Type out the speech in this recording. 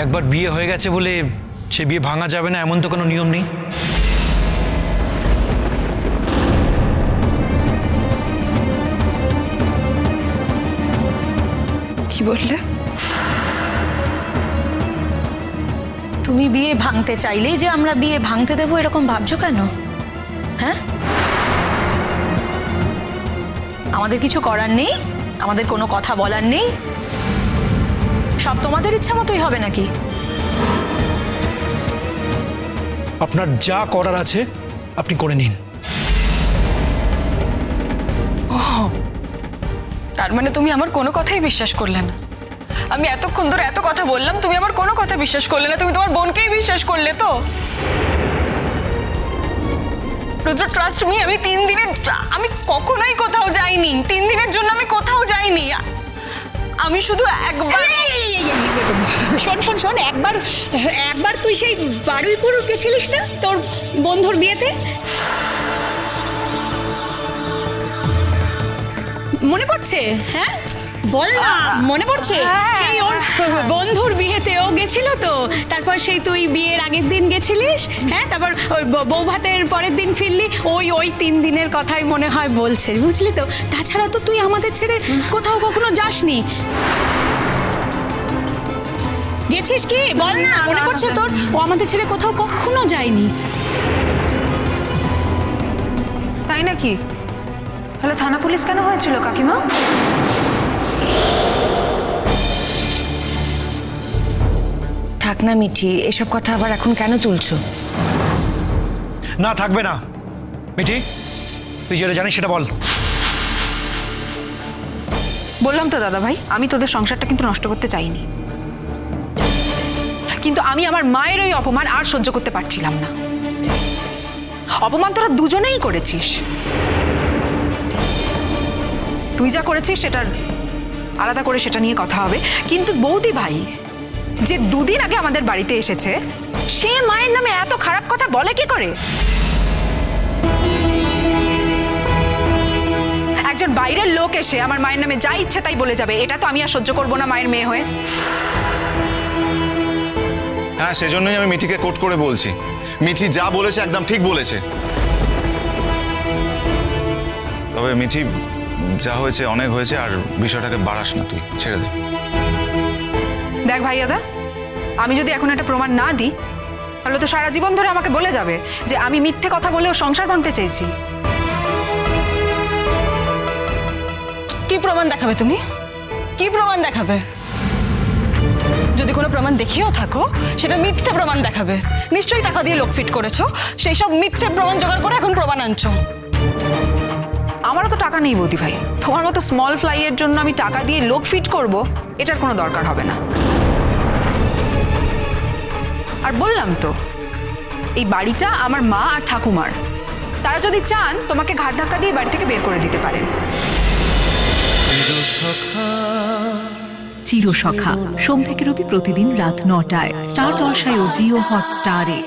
একবার বিয়ে হয়ে গেছে বলে সে বিয়ে ভাঙা যাবে না এমন তো কোনো নিয়ম নেই? কি বললে? তুমি বিয়ে ভাঙতে চাইলেই যে আমরা বিয়ে ভাঙতে দেবো এরকম ভাবছ কেন? হ্যাঁ? আমাদের কিছু করার নেই? আমাদের কোনো কথা বলার নেই? সব তোমাদের ইচ্ছা মতোই হবে নাকি? আপনার যা করার আছে আপনি করে নিন। তার মানে তুমি আমার কোনো কথাই বিশ্বাস করলে না। আমি এতক্ষণ ধরে এত কথা বললাম তুমি আমার কোনো কথা বিশ্বাস করলে না তুমি তোমার বোনকেই বিশ্বাস করলে তো। রুদ্র ট্রাস্ট মি আমি তিন দিনে আমি কখনোই কোথাও যাইনি তিন দিনের আমি শুধু একবার শোন শোন শোন একবার একবার তুই সেই বারুইপুর গেছিলিস না তোর বন্ধুর বিয়েতে মনে পড়ছে হ্যাঁ বল না মনে পড়ছে? হ্যাঁ, সেই ওর বন্ধুর বিয়েতে ও গেছিল তো? তারপর সেই তুই বিয়ের আগের দিন গেছিলিস হ্যাঁ? তারপর ওই বউ ভাতের পরের দিন ফিরলি ওই ওই তিন দিনের কথাই মনে হয় বলছে বুঝলি তো? তাছাড়া তো তুই আমাদের ছেড়ে কোথাও কখনো যাসনি। গেছিস কি? বল না মনে পড়ছে তোর? ও আমাদের ছেড়ে কোথাও কখনো যায়নি। তাই নাকি? তাহলে থানা পুলিশ কেন হয়েছিল কাকিমা? থাক না মিঠি এসব কথা আবার এখন কেন তুলছো? না থাকবে না। মিঠি তুই যেটা জানিস সেটা বল। বললাম তো দাদা ভাই আমি তোদের সংসারটা কিন্তু নষ্ট করতে চাইনি। কিন্তু আমি আমার মায়ের ওই অপমান আর সহ্য করতে পারছিলাম না। অপমান তোরা দুজনেই করেছিস। তুই যা করেছিস সেটার আলাদা করে সেটা নিয়ে কথা হবে। কিন্তু বৌদি ভাই, যে দুদিন আগে আমাদের বাড়িতে এসেছে, সে মায়ের নামে এত খারাপ কথা বলে কি করে? একজন বাইরের লোক এসে আমার মায়ের নামে যা ইচ্ছে তাই বলে যাবে, এটা তো আমি আর সহ্য করব না মায়ের মেয়ে হয়ে। হ্যাঁ সেজন্যই আমি মিঠিকে কোট করে বলছি। মিঠি যা বলেছে একদম ঠিক বলেছে। তবে মিঠি যা হয়েছে অনেক হয়েছে আর বিষয়টাকে বাড়াস না তুই ছেড়ে দে। দেখ ভাইয়াদা আমি যদি এখন একটা প্রমাণ না দিই তাহলে তো সারা জীবন ধরে আমাকে বলে যাবে যে আমি মিথ্যে কথা বলেও সংসার ভাঙতে চেয়েছি। কি প্রমাণ দেখাবে তুমি? কি প্রমাণ দেখাবে? যদি কোনো প্রমাণ দেখিয়েও থাকো সেটা মিথ্যে প্রমাণ দেখাবে। নিশ্চয়ই টাকা দিয়ে লোক ফিট করেছ সেই সব মিথ্যে প্রমাণ জোগাড় করে এখন প্রমাণ আনছো। আমারও তো টাকা নেই বৌদি ভাই। তোমার মতো স্মল ফ্লাইয়ের জন্য আমি টাকা দিয়ে লোক ফিট করব এটার কোনো দরকার হবে না। আর বললাম তো এই বাড়িটা আমার মা আর ঠাকুমার। তারা যদি চান তোমাকে ঘাট ধাক্কা দিয়ে বাড়ি থেকে বের করে দিতে পারেন। চিরসখা। সোম থেকে রবি প্রতিদিন রাত নটায়। স্টার জলসায় ও জিও হটস্টারে।